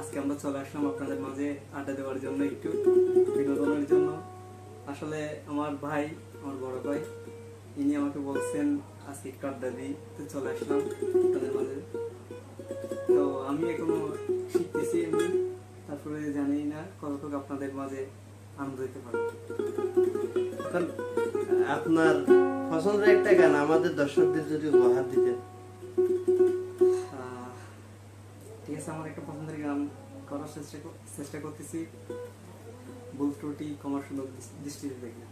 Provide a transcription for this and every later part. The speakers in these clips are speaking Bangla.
আজকে আমরা চলে আসলাম আপনাদের মাঝে আড্ডা দেওয়ার জন্য একটু বিনোদনের জন্য। আসলে আমার ভাই, আমার বড় ভাই, ইনি আমাকে বলছেন, আজকে একটু আড্ডা দিই, তো চলে আসলাম আপনাদের মাঝে। তো আমি এখনও শিখতেছি এমনি, তারপরে জানি না কতটুকু আপনাদের মাঝে আনন্দ দিতে পারব আপনার পছন্দের একটা গান আমাদের দর্শকদের যদি উপহার দিতেন। গেছে আমার একটা পছন্দের গান করার চেষ্টা চেষ্টা করতেছি। বুল ত্রুটি কমার সুযোগ দৃষ্টিতে দেখি।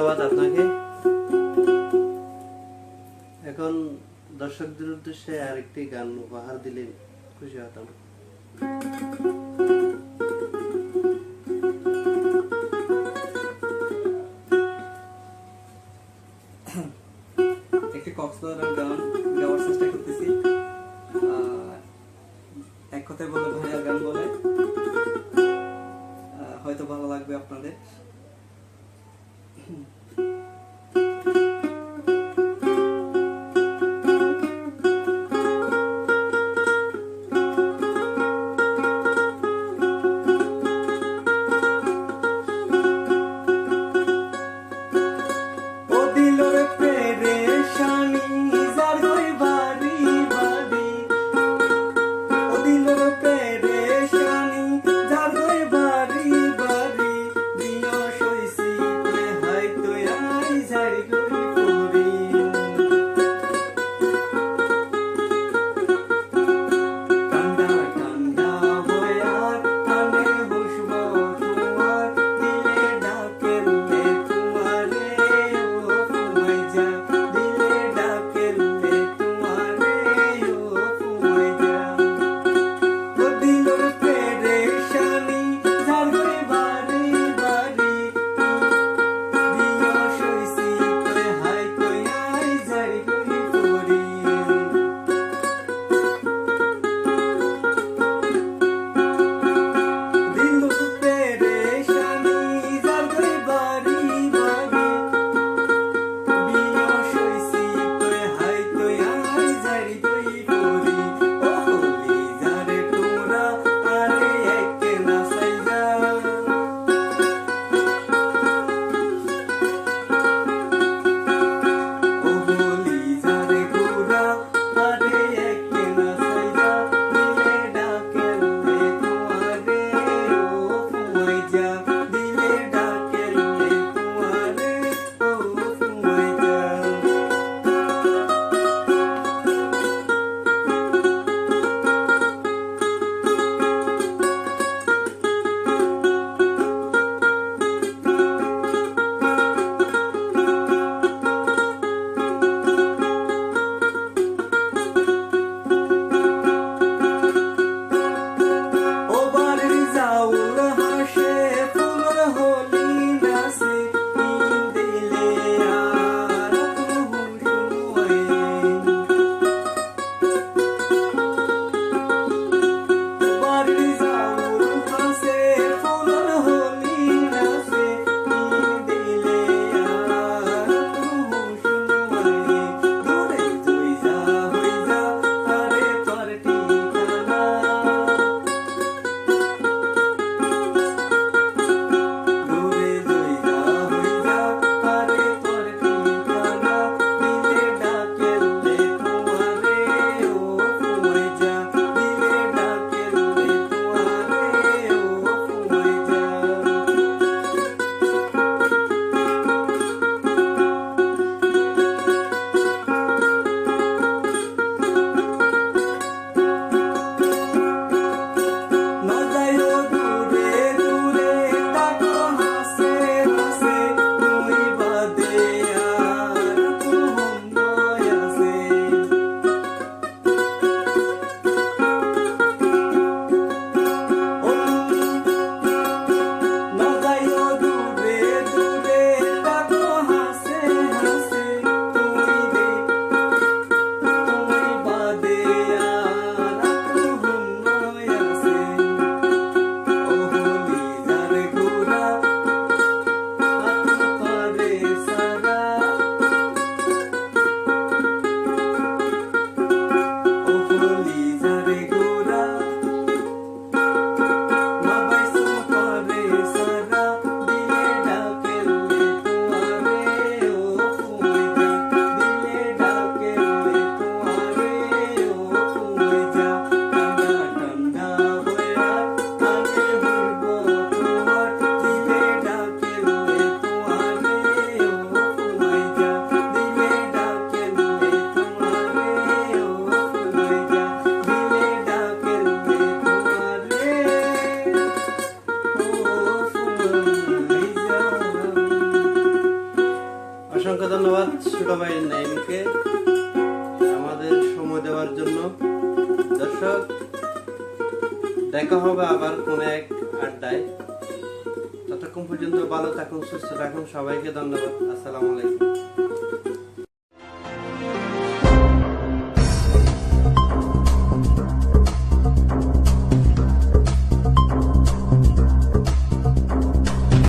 ধন্যবাদ আপনাকে। এখন দর্শকদের উদ্দেশ্যে আরেকটি গান উপহার দিলে খুশি হতাম। দেখা হবে আবার কোনো এক আড্ডায়। ততক্ষণ পর্যন্ত ভালো থাকুন, সুস্থ থাকুন, সবাইকে ধন্যবাদ। আসসালামু আলাইকুম।